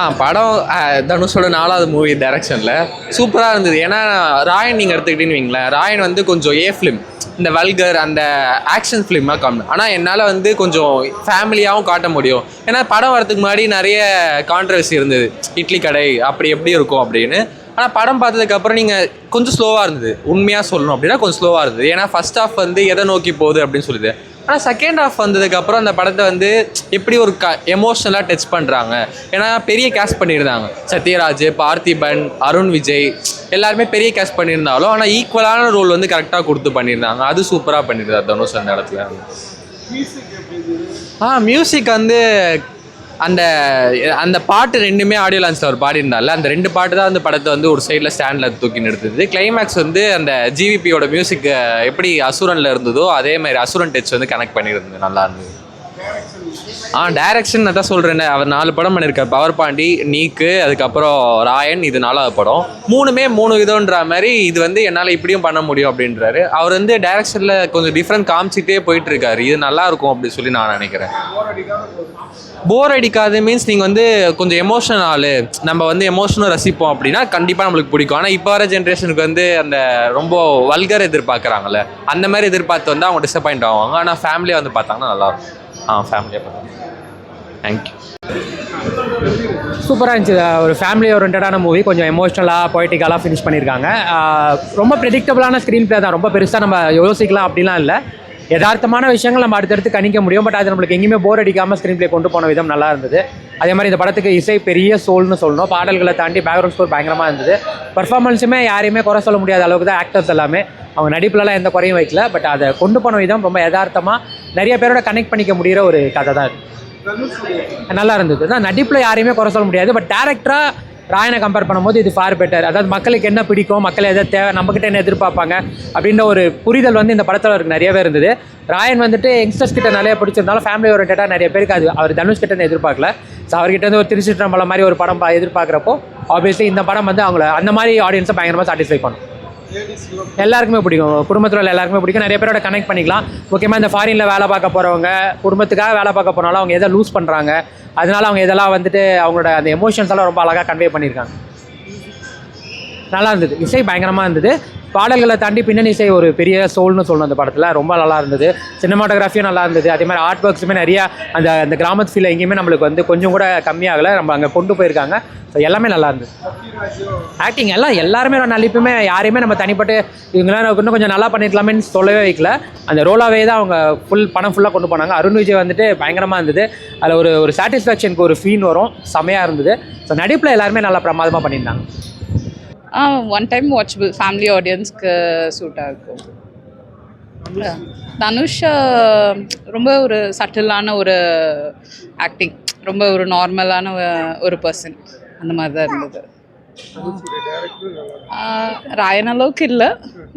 ஆ படம் தனுஷோட நாலாவது மூவி டைரக்ஷனில் சூப்பராக இருந்தது. ஏன்னா ராயன் நீங்கள் எடுத்துக்கிட்டீங்கன்னு வைங்களேன். ராயன் வந்து கொஞ்சம் ஏ ஃபிலிம் இந்த வல்கர் அந்த ஆக்ஷன் ஃபிலிமாக காமி ஆனால் என்னால் வந்து கொஞ்சம் ஃபேமிலியாகவும் காட்ட முடியும். ஏன்னா படம் வரதுக்கு முன்னாடி நிறைய கான்ட்ரவர்சி இருந்தது. இட்லி கடை அப்படி எப்படி இருக்கும் அப்படின்னு. ஆனால் படம் பார்த்ததுக்கப்புறம் நீங்கள் கொஞ்சம் ஸ்லோவாக இருந்தது. உண்மையாக சொல்லணும் அப்படின்னா கொஞ்சம் ஸ்லோவாக இருந்தது. ஏன்னா ஃபர்ஸ்ட் ஆஃப் வந்து எதை நோக்கி போகுது அப்படின்னு சொல்லுது ஆனால் செகண்ட் ஹாஃப் வந்ததுக்கப்புறம் அந்த படத்தை வந்து எப்படி ஒரு க எமோஷ்னலாக டச் பண்ணுறாங்க ஏன்னா பெரிய கேஸ்ட் பண்ணியிருந்தாங்க. சத்யராஜ் பார்த்திபன் அருண் விஜய் எல்லாருமே பெரிய கேஸ்ட் பண்ணியிருந்தாலும் ஆனால் ஈக்குவலான ரோல் வந்து கரெக்டாக கொடுத்து பண்ணியிருந்தாங்க. அது சூப்பராக பண்ணியிருந்தார் தனுஷ் அந்த இடத்துல. ஆ மியூசிக் வந்து அந்த அந்த பாட்டு ரெண்டுமே ஆடியோ லான்ஸில் அவர் பாடியிருந்தால அந்த ரெண்டு பாட்டு தான் அந்த படத்தை வந்து ஒரு சைடில் ஸ்டாண்டில் தூக்கி நிறுத்துது. கிளைமேக்ஸ் வந்து அந்த ஜிவிபியோட மியூசிக் எப்படி அசுரனில் இருந்ததோ அதே மாதிரி அசுரன் டச் வந்து கனெக்ட் பண்ணியிருந்தது நல்லா இருந்தது. ஆ டைரக்ஷன் நான் தான் சொல்கிறேன் அவர் நாலு படம் பண்ணியிருக்கார் பவர் பாண்டி நீக்கு அதுக்கப்புறம் ராயன் இது நாலாவது படம். மூணுமே மூணு விதம்ன்ற மாதிரி இது வந்து என்னால் இப்படியும் பண்ண முடியும் அப்படின்றாரு. அவர் வந்து டைரக்ஷனில் கொஞ்சம் டிஃப்ரெண்ட் காமிச்சிட்டே போயிட்டு இருக்காரு இது நல்லா இருக்கும் அப்படின்னு சொல்லி நான் நினைக்கிறேன். போர் அடிக்காது மீன்ஸ் நீங்கள் வந்து கொஞ்சம் எமோஷனல் ஆளு. நம்ம வந்து எமோஷனும் ரசிப்போம் அப்படின்னா கண்டிப்பாக நம்மளுக்கு பிடிக்கும். ஆனால் இப்போ வர ஜென்ரேஷனுக்கு வந்து அந்த ரொம்ப வல்கர் எதிர்பார்க்குறாங்கல்ல. அந்த மாதிரி எதிர்பார்த்து வந்து அவங்க டிசப்பாயிண்ட் ஆவாங்க. ஆனால் ஃபேமிலியாக வந்து பார்த்தாங்கன்னா நல்லாயிருக்கும் ஆ ஃபேமிலியாக பார்த்தாங்க தேங்க்யூ சூப்பராக இருந்துச்சு. ஒரு ஃபேமிலி ஓரியன்டான மூவி கொஞ்சம் எமோஷ்னலாக பொய்டிக்கலாக ஃபினிஷ் பண்ணியிருக்காங்க. ரொம்ப ப்ரெடிக்டபுளான ஸ்க்ரீன் ப்ளே தான். ரொம்ப பெருசாக நம்ம யோசிக்கலாம் அப்படிலாம் இல்லை. யதார்த்தமான விஷயங்கள் நம்ம அடுத்தடுத்து கணிக்க முடியும். பட் அது நம்மளுக்கு எங்கேயுமே போர் அடிக்காமல் ஸ்க்ரீன் பிளே கொண்டு போன விதம் நல்லா இருந்தது. அதே மாதிரி இந்த படத்துக்கு இசை பெரிய சோல்னு சொல்லணும். பாடல்களை தாண்டி பேக்ரவுண்ட் ஸ்கோர் பயங்கரமாக இருந்தது. பர்ஃபார்மன்ஸுமே யாரையுமே குறை சொல்ல முடியாத அளவுக்கு தான் ஆக்டர்ஸ் எல்லாமே அவங்க நடிப்புலலாம் எந்த குறையும் வைக்கல. பட் அதை கொண்டு போன விதம் ரொம்ப யதார்த்தமாக நிறைய பேரோட கனெக்ட் பண்ணிக்க முடிகிற ஒரு கதை தான் இருக்குது நல்லா இருந்தது. தான் நடிப்பில் யாரையுமே குறை சொல்ல முடியாது. பட் டேரக்டராக ராயனை கம்பேர் பண்ணும்போது இது ஃபார் பெட்டர் அதாவது மக்களுக்கு என்ன பிடிக்கும் மக்கள் எதை தேவை நம்மக்கிட்ட என்ன எதிர்பார்ப்பாங்க அப்படின்ற ஒரு புரிதல் வந்து இந்த படத்தில் அவருக்கு நிறையவே இருந்தது. ராயன் வந்துட்டு யங்ஸ்டர்ஸ் கிட்ட நிறைய பிடிச்சிருந்தாலும் ஃபேமிலி ஓரியன்டாக நிறைய பேருக்கு அது அவர் தனுஷ் கிட்ட எதிர்பார்க்கல. ஸோ அவர்கிட்ட வந்து ஒரு திருச்சிற்றம்பலம் மாதிரி ஒரு படம் எதிர்பார்க்குறப்போ ஆப்வியஸ்லி இந்த படம் வந்து அவங்கள அந்த மாதிரி ஆடியன்ஸை பயங்கரமாக சாட்டிஸ்ஃபை பண்ணும். எல்லாருக்குமே பிடிக்கும். குடும்பத்தில் உள்ள எல்லாருக்குமே பிடிக்கும். நிறைய பேரோட கனெக்ட் பண்ணிக்கலாம். முக்கியமாக இந்த ஃபாரினில் வேலை பார்க்க போகிறவங்க குடும்பத்துக்காக வேலை பார்க்க போனாலும் அவங்க எதை லூஸ் பண்ணுறாங்க அதனால அவங்க இதெல்லாம் வந்துட்டு அவங்களோட அந்த எமோஷன்ஸ் எல்லாம் ரொம்ப அழகாக கன்வே பண்ணியிருக்காங்க. நல்லா இருந்தது. இசை பயங்கரமாக இருந்தது. பாடல்களை தாண்டி பின்னணி இசை ஒரு பெரிய சோல்னு சொல்லணும் அந்த படத்தில். ரொம்ப நல்லா இருந்தது. சினிமாட்டோகிராஃபியும் நல்லா இருந்தது. அதே மாதிரி ஆர்ட் ஒர்க்ஸுமே நிறையா அந்த அந்த கிராமத்து ஃபீல் எங்கேயுமே நம்மளுக்கு வந்து கொஞ்சம் கூட கம்மியாகலை. நம்ம அங்கே கொண்டு போயிருக்காங்க. ஸோ எல்லாமே நல்லா இருந்தது. ஆக்டிங் எல்லாம் எல்லாருமே நலிப்புமே யாரையுமே நம்ம தனிப்பட்டு இவங்களாம் இன்னும் கொஞ்சம் நல்லா பண்ணிருக்கலாமேன்னு சொல்லவே வைக்கல. அந்த ரோலாவே தான் அவங்க ஃபுல் பணம் ஃபுல்லாக கொண்டு போனாங்க. அருண் விஜய் வந்துட்டு பயங்கரமாக இருந்தது. அதில் ஒரு ஒரு சாட்டிஸ்ஃபேக்ஷனுக்கு ஒரு ஃபீன் வரும். செமையாக இருந்தது. ஸோ நடிப்பில் எல்லாருமே நல்லா பிரமாதமாக பண்ணியிருந்தாங்க. ஒன் டைம் வாட்சபிள் ஃபேமிலி ஆடியன்ஸ்க்கு சூட்டாக இருக்கும். தனுஷ் ரொம்ப ஒரு சட்டிலான ஒரு ஆக்டிங் ரொம்ப ஒரு நார்மலான ஒரு பர்சன் அந்த மாதிரி தான் இருந்தது ராயன் அளவுக்கு இல்லை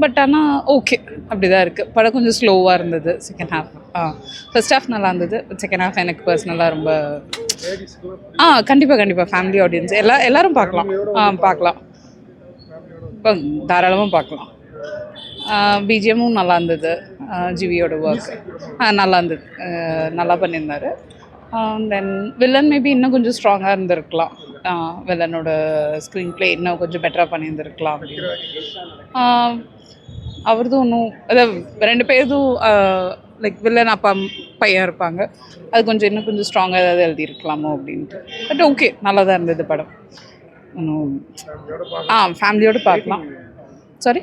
பட் ஆனால் ஓகே அப்படி தான் இருக்குது படம் கொஞ்சம் ஸ்லோவாக இருந்தது செகண்ட் ஹாஃப் ஆ ஃபர்ஸ்ட் ஹாஃப் நல்லா இருந்தது செகண்ட் ஹாஃப் எனக்கு பர்சனலாக ரொம்ப ஆ கண்டிப்பாக கண்டிப்பாக ஃபேமிலி ஆடியன்ஸ் எல்லா எல்லோரும் பார்க்கலாம். ஆ பார்க்கலாம். தாராளமாக பார்க்கலாம். பிஜிஎம்மும் நல்லா இருந்தது. ஜிவியோட ஒர்க் நல்லா இருந்தது. நல்லா பண்ணியிருந்தாரு. தென் வில்லன் மேபி இன்னும் கொஞ்சம் ஸ்ட்ராங்காக இருந்திருக்கலாம். வில்லனோட ஸ்க்ரீன் ப்ளே இன்னும் கொஞ்சம் பெட்டராக பண்ணியிருந்திருக்கலாம் அப்படின்னு. அவரதும் ஒன்றும் அதாவது ரெண்டு பேர்தும் லைக் வில்லன் அப்பா பையன் இருப்பாங்க. அது கொஞ்சம் இன்னும் கொஞ்சம் ஸ்ட்ராங்காக ஏதாவது எழுதியிருக்கலாமோ அப்படின்ட்டு. பட் ஓகே நல்லா தான் இருந்தது படம். ஆ ஃபேமிலியோடு பார்க்கலாம். சாரி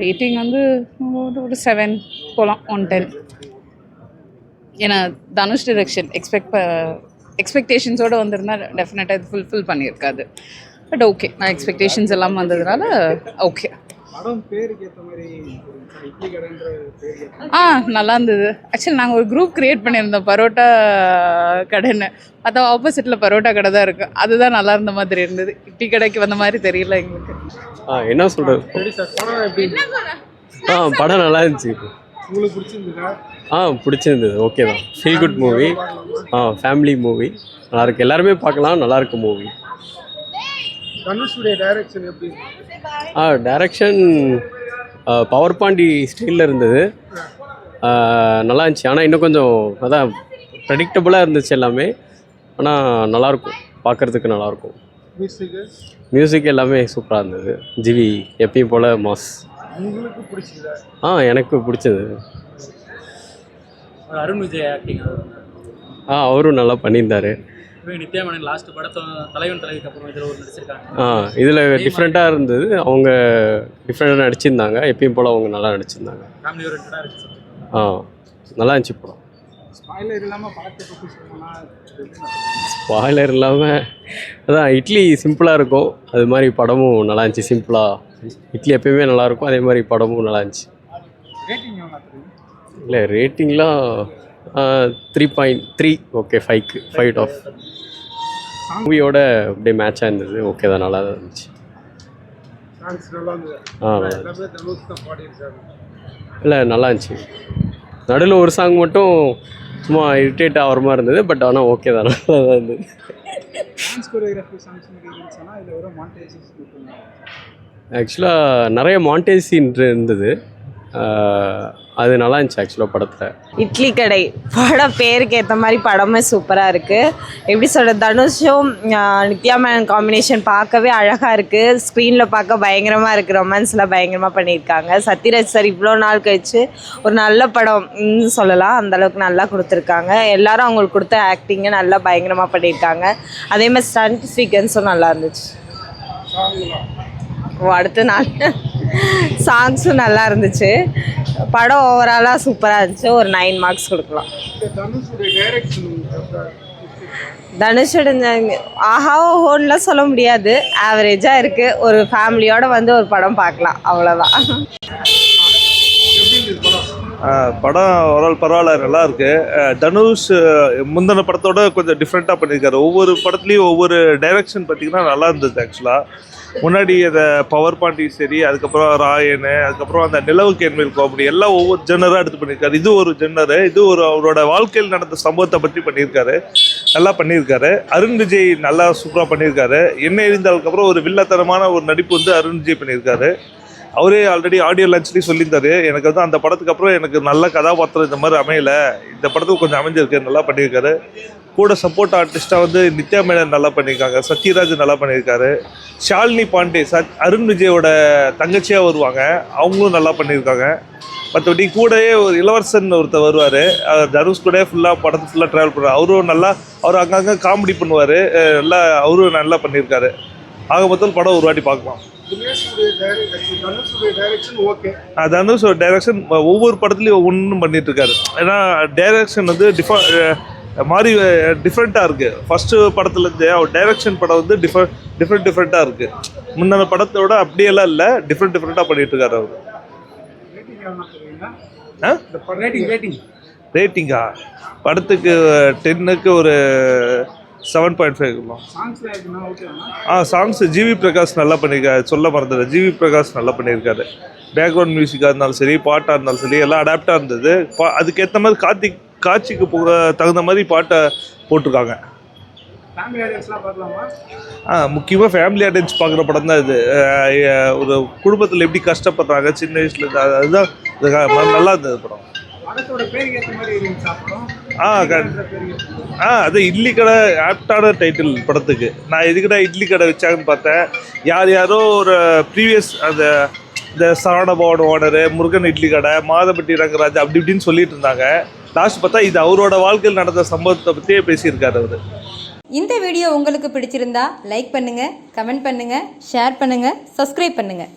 ரேட்டிங் வந்து ஒரு செவன் போகலாம் ஒன் டென் ஏன்னா தனுஷ் டிரெக்ஷன் எக்ஸ்பெக்ட் எக்ஸ்பெக்டேஷன்ஸோடு வந்திருந்தா டெஃபினட்டாக இது ஃபுல்ஃபில் பண்ணியிருக்காது. பட் ஓகே நான் எக்ஸ்பெக்டேஷன்ஸ் எல்லாம் வந்ததுனால ஓகே ஆ நல்லா இருந்தது. ஆக்சுவலி நாங்கள் ஒரு குரூப் கிரியேட் பண்ணியிருந்தோம் பரோட்டா கடைன்னு. பார்த்தா ஆப்போசிட்டில் பரோட்டா கடை தான் இருக்குது அதுதான் நல்லா இருந்த மாதிரி இருந்தது. டீ கடைக்கு வந்த மாதிரி தெரியல எங்களுக்கு. ஆ என்ன சொல்கிறது ஆ படம் நல்லா இருந்துச்சு. உங்களுக்கு பிடிச்சிருந்ததா? ஆ பிடிச்சிருந்தது. ஓகே தான். ஃபீல் குட் மூவி ஆ ஃபேமிலி மூவி நல்லா இருக்கு. எல்லாருமே பார்க்கலாம். நல்லா இருக்கு மூவி தனுஷுடைய டைரக்ஷன் எப்படி? ஆ டைரக்ஷன் பவர் பாண்டி ஸ்டைலில் இருந்தது. நல்லா இருந்துச்சு. ஆனால் இன்னும் கொஞ்சம் அதான் ப்ரெடிக்டபுளாக இருந்துச்சு எல்லாமே. ஆனால் நல்லாயிருக்கும் பார்க்குறதுக்கு நல்லாயிருக்கும் மியூசிக்கு மியூசிக் எல்லாமே சூப்பராக இருந்தது. ஜிவி எப்பயும் போல் மாஸ் உங்களுக்கு பிடிச்சதா? ஆ எனக்கு பிடிச்சது. அருண் விஜய் ஆக்டிங் ஆ அவரும் நல்லா பண்ணியிருந்தாரு. நித்யா மேனன் லாஸ்ட் படத்தை தலைவன் தலைவிக்கு அப்புறம் இதில் ஒரு நடிச்சிருக்காங்க. ஆ இதில் டிஃப்ரெண்ட்டாக இருந்தது. அவங்க டிஃப்ரெண்ட்டாக நடிச்சிருந்தாங்க. எப்பயும் போல் அவங்க நல்லா நடிச்சிருந்தாங்க. ஃபேமிலி ஓரியன்டாக ஆ நல்லா இருந்துச்சு படம். ஸ்பாய்லர் இல்லாமல் இல்லாமல் அதான் இட்லி சிம்பிளாக இருக்கும். அது மாதிரி படமும் நல்லா இருந்துச்சு சிம்பிளாக இட்லி எப்பயுமே நல்லா இருக்கும். அதே மாதிரி படமும் நல்லா இருந்துச்சு. இல்லை ரேட்டிங்லாம் த்ரீ பாயிண்ட் த்ரீ ஓகே ஃபைவ்க்கு ஃபைவ் ஆஃப் மூவியோட அப்படியே மேட்சாக இருந்தது. ஓகே தான் நல்லா தான் இருந்துச்சு. ஆ இல்லை நல்லா இருந்துச்சு. நடுவில் ஒரு சாங் மட்டும் சும்மா இரிட்டேட் ஆகிற மாதிரி இருந்தது பட் ஆனால் ஓகே தான் நல்லா தான் இருந்தது. ஆக்சுவலாக நிறைய மாண்டேஜ் சீன் இருந்தது. அது நல்லா இருந்துச்சு ஆக்சுவலாக படத்தில். இட்லி கடை. படம் பேருக்கு ஏற்ற மாதிரி படமே சூப்பராக இருக்குது எப்படி சொல்கிறது தனுஷும் நித்யா மேனன் காம்பினேஷன் பார்க்கவே அழகாக இருக்குது ஸ்க்ரீனில் பார்க்க பயங்கரமாக இருக்குது ரொமான்ஸில் பயங்கரமாக பண்ணியிருக்காங்க. சத்யராஜ் சார் இவ்வளோ நாள் கழிச்சு ஒரு நல்ல படம் சொல்லலாம். அந்தளவுக்கு நல்லா கொடுத்துருக்காங்க. எல்லாரும் அவங்களுக்கு கொடுத்த ஆக்டிங்கை நல்லா பயங்கரமாக பண்ணியிருக்காங்க. அதே மாதிரி ஸ்டண்ட் சீக்வன்ஸும் நல்லா இருந்துச்சு. ஓ அடுத்த நாள். சாங்ஸும் நல்லா இருந்துச்சு. படம் ஓவராலாக சூப்பராக இருந்துச்சு. ஒரு நைன் மார்க்ஸ் கொடுக்கலாம். தனுஷோட ஆஹாவோ ஆஹா ஓஹோன்லாம் சொல்ல முடியாது. ஆவரேஜாக இருக்குது ஒரு ஃபேமிலியோட வந்து ஒரு படம் பார்க்கலாம். அவ்வளோதான் படம் ஓரளவு பரவாயில்ல நல்லா இருக்கு. தனுஷ் முந்தின படத்தோட கொஞ்சம் டிஃப்ரெண்ட்டாக பண்ணியிருக்காரு. ஒவ்வொரு படத்துலையும் ஒவ்வொரு டைரக்ஷன் பார்த்தீங்கன்னா நல்லா இருந்தது ஆக்சுவலாக முன்னாடி அதை பவர் பாண்டி சரி அதுக்கப்புறம் ராயனு அதுக்கப்புறம் அந்த நிலவு கேன்மேல் கோபடி எல்லாம் ஒவ்வொரு ஜென்னராக எடுத்து பண்ணியிருக்காரு. இது ஒரு ஜென்னரு இது ஒரு அவரோட வாழ்க்கையில் நடந்த சம்பவத்தை பற்றி பண்ணியிருக்காரு. நல்லா பண்ணியிருக்காரு. அருண் விஜய் நல்லா சூப்பராக பண்ணியிருக்காரு. என்ன இருந்தாலுக்கப்புறம் ஒரு வில்லத்தனமான ஒரு நடிப்பு வந்து அருண் விஜய் பண்ணியிருக்காரு. அவரே ஆல்ரெடி ஆடியோ லஞ்ச்லேயும் சொல்லியிருந்தாரு. எனக்கு வந்து அந்த படத்துக்கு அப்புறம் எனக்கு நல்ல கதாபாத்திரம் இந்த மாதிரி அமையலை. இந்த படத்துக்கு கொஞ்சம் அமைஞ்சிருக்கு நல்லா பண்ணியிருக்காரு. கூட சப்போர்ட் ஆர்டிஸ்ட்டாக வந்து நித்யா மேனன் நல்லா பண்ணியிருக்காங்க சத்யராஜ் நல்லா பண்ணியிருக்காரு. ஷாலினி பாண்டே சத் அருண் விஜயோட தங்கச்சியாக வருவாங்க அவங்களும் நல்லா பண்ணியிருக்காங்க. மற்றபடி கூடயே ஒரு இளவரசன் ஒருத்தர் வருவார். தனுஷ் கூட ஃபுல்லாக படத்தை ஃபுல்லாக ட்ராவல் பண்ணுவார். அவரும் நல்லா அவர் அங்கங்கே காமெடி பண்ணுவார். நல்லா அவரும் நல்லா பண்ணியிருக்காரு. ஆக மொத்தம் படம் ஒரு வாட்டி பார்க்கலாம். டைரக்ஷன் தனுஷுடைய டைரக்ஷன் தனுஷ் ஒவ்வொரு படத்துலையும் ஒவ்வொன்றும் பண்ணிட்டு இருக்காரு ஏன்னா டைரக்ஷன் வந்து டிஃப மாதிரி டிஃப்ரெண்ட்டாக இருக்குது ஃபஸ்ட்டு படத்துலேருந்து அவர் டைரக்ஷன் படம் வந்து டிஃப்ரெண்ட் டிஃப்ரெண்ட் டிஃப்ரெண்ட்டாக இருக்குது முந்தின படத்தோட அப்படியெல்லாம் இல்லை டிஃப்ரெண்ட் டிஃப்ரெண்ட்டாக பண்ணிட்டு இருக்காரு அவர் ரேட்டிங்கா படத்துக்கு டென்னுக்கு ஒரு செவன் பாயிண்ட் ஃபைவ் ஓகேண்ணா ஆ சாங்ஸ் ஜிவி பிரகாஷ் நல்லா பண்ணியிருக்காரு சொல்ல மறந்துடு ஜிவி பிரகாஷ் நல்லா பண்ணியிருக்காரு பேக்ரவுண்ட் மியூசிக்காக இருந்தாலும் சரி பாட்டாக இருந்தாலும் சரி எல்லாம் அடாப்டாக இருந்தது. பா அதுக்கேற்ற மாதிரி காத்தி காட்சிக்கு போக தகுந்த மாதிரி பாட்டை போட்டிருக்காங்க. ஆ முக்கியமாக ஃபேமிலி ஆடியன்ஸ் பார்க்குற படம் தான் இது. ஒரு குடும்பத்தில் எப்படி கஷ்டப்படுறாங்க சின்ன வயசுல அதுதான் நல்லா இருந்தது படம்? ஆ க- ஆ அது இட்லி கடை ஆப்டான டைட்டில் படத்துக்கு. நான் எதுக்கிட்ட இட்லி கடை வச்சாங்கன்னு பார்த்தேன். யார் யாரோ ஒரு ப்ரீவியஸ் அந்த இந்த சரவணபவன் ஓனரு முருகன் இட்லி கடை மாதப்பட்டி ரங்கராஜ் அப்படி இப்படின்னு சொல்லிட்டு இருந்தாங்க. லாஸ்ட் பார்த்தா இது அவரோட வாழ்க்கையில் நடந்த சம்பவத்தை பற்றியே பேசியிருக்காரு அவர். இந்த வீடியோ உங்களுக்கு பிடிச்சிருந்தா லைக் பண்ணுங்கள் கமெண்ட் பண்ணுங்கள் ஷேர் பண்ணுங்கள் சப்ஸ்கிரைப் பண்ணுங்கள்